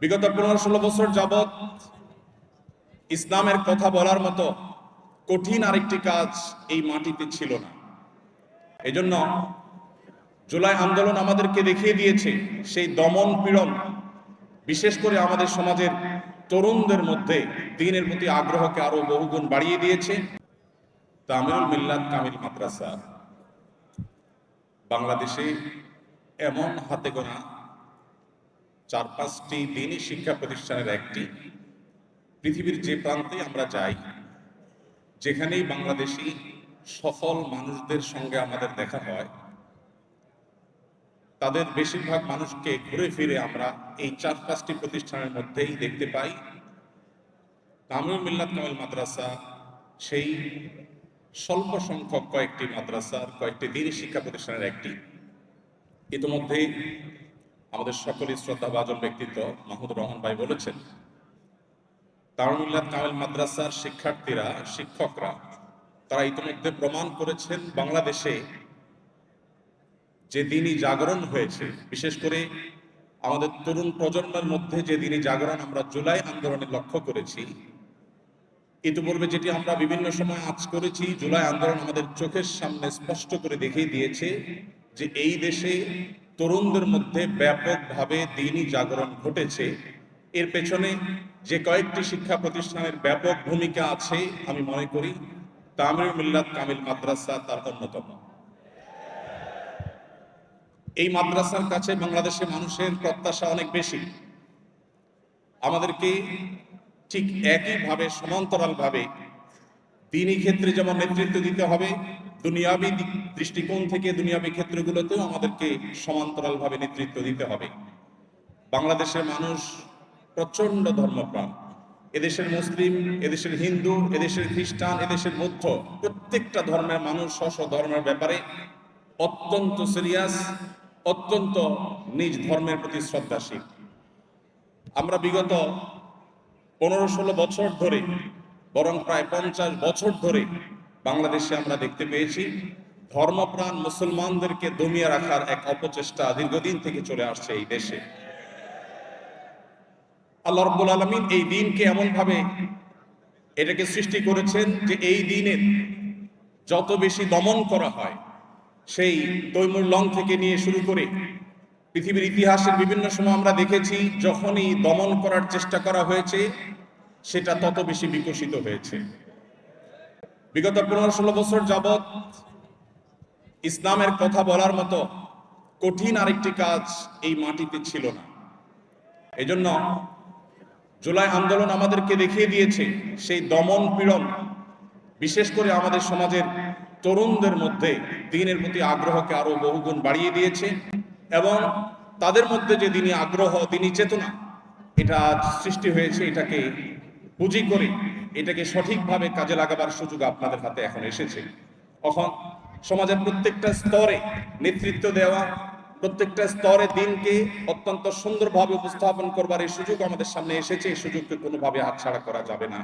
বিগত পনেরো ষোলো বছর যাবৎ ইসলামের কথা বলার মতো কঠিন আরেকটি কাজ এই মাটিতে ছিল না। এজন্য জুলাই আন্দোলন আমাদেরকে দেখিয়ে দিয়েছে, সেই দমন পীড়ন, বিশেষ করে আমাদের সমাজের তরুণদের মধ্যে দিনের প্রতি আগ্রহকে আরও বহুগুণ বাড়িয়ে দিয়েছে। তামিরুল মিল্লাত কামিল মাদ্রাসা, বাংলাদেশে এমন হাতে গোনা চার পাঁচটি দিনই শিক্ষা প্রতিষ্ঠানের একটি। পৃথিবীর যে প্রান্তে আমরা যাই, যেখানেই বাংলাদেশি সফল মানুষদের সঙ্গে আমাদের দেখা হয়, তাদের বেশিরভাগ মানুষকে ঘুরে ফিরে আমরা এই চার পাঁচটি প্রতিষ্ঠানের মধ্যেই দেখতে পাই। কামরুল মিল্লাত কামাল মাদ্রাসা, সেই স্বল্প সংখ্যক কয়েকটি মাদ্রাসার কয়েকটি দিনই শিক্ষা প্রতিষ্ঠানের একটি। ইতিমধ্যে আমাদের সকলের শ্রদ্ধাভাজন ব্যক্তিত্ব, মাহমুদুর রহমান ভাই বলেছেন তারুল্লাহ কামেল মাদ্রাসার শিক্ষার্থীরা, শিক্ষকরা, তারা ইতিমধ্যে প্রমাণ করেছেন বাংলাদেশে যে দিনই জাগরণ হয়েছে, বিশেষ করে আমাদের তরুণ প্রজন্মের মধ্যে যে দিনই জাগরণ আমরা জুলাই আন্দোলনে লক্ষ্য করেছি, ইতিপূর্বে যেটি আমরা বিভিন্ন সময় আজ করেছি, জুলাই আন্দোলন আমাদের চোখের সামনে স্পষ্ট করে দেখিয়ে দিয়েছে যে এই দেশে তরুণদের মধ্যে ব্যাপকভাবে দিনই জাগরণ ঘটেছে। এর পেছনে যে কয়েকটি শিক্ষা প্রতিষ্ঠানের ব্যাপক ভূমিকা আছে, আমি মনে করি তামিল মিল্লাত কামিল মাদ্রাসা তার অন্যতম। এই মাদ্রাসার কাছে বাংলাদেশের মানুষের প্রত্যাশা অনেক বেশি। আমাদেরকে ঠিক একইভাবে, সমান্তরালভাবে দিনই ক্ষেত্রে যেমন নেতৃত্ব দিতে হবে, দুনিয়াবী দৃষ্টিকোণ থেকে দুনিয়াবী ক্ষেত্রগুলোতেও আমাদেরকে সমান্তরালভাবে নেতৃত্ব দিতে হবে। বাংলাদেশের মানুষ প্রচণ্ড ধর্মপ্রাণ। এদেশের মুসলিম, এদেশের হিন্দু, এদেশের খ্রিস্টান, এদেশের বৌদ্ধ, প্রত্যেকটা ধর্মের মানুষ স্ব ধর্মের ব্যাপারে অত্যন্ত সিরিয়াস অত্যন্ত নিজ ধর্মের প্রতি শ্রদ্ধাশীল। আমরা বিগত পনেরো ষোলো বছর ধরে বরং প্রায় পঞ্চাশ বছর ধরে বাংলাদেশে আমরা দেখতে পেয়েছি ধর্মপ্রাণ মুসলমানদেরকে দমিয়ে রাখার এক অপচেষ্টা দীর্ঘদিন থেকে চলে আসছে এই দেশে। আল্লাহ রব্বুল আলমিন এই দিনকে এমন ভাবে এটাকে সৃষ্টি করেছেন যে এই দিনের যত বেশি দমন করা হয়, সেই তৈমুর লং থেকে নিয়ে শুরু করে পৃথিবীর ইতিহাসের বিভিন্ন সময় আমরা দেখেছি, যখনই দমন করার চেষ্টা করা হয়েছে সেটা তত বেশি বিকশিত হয়েছে। বিগত পনেরো ষোলো বছর যাবৎ ইসলামের কথা বলার মতো কঠিন আরেকটি কাজ এই মাটিতে ছিল না। এজন্য জুলাই আন্দোলন আমাদেরকে দেখিয়ে দিয়েছে, সেই দমন পীড়ন, বিশেষ করে আমাদের সমাজের তরুণদের মধ্যে দিনের প্রতি আগ্রহকে আরও বহুগুণ বাড়িয়ে দিয়েছে এবং তাদের মধ্যে যে দিনই আগ্রহ দিনই চেতনা, এটা সৃষ্টি হয়েছে, এটাকে পুঁজি করে এটাকে সঠিকভাবে কাজে লাগাবার সুযোগ আপনাদের হাতে এখন এসেছে। এখন সমাজের প্রত্যেকটা স্তরে নেতৃত্ব দেওয়া, প্রত্যেকটা স্তরে দিনকে অত্যন্ত সুন্দরভাবে উপস্থাপন করবার এই সুযোগ আমাদের সামনে এসেছে। এই সুযোগকে কোনোভাবে হাতছাড়া করা যাবে না।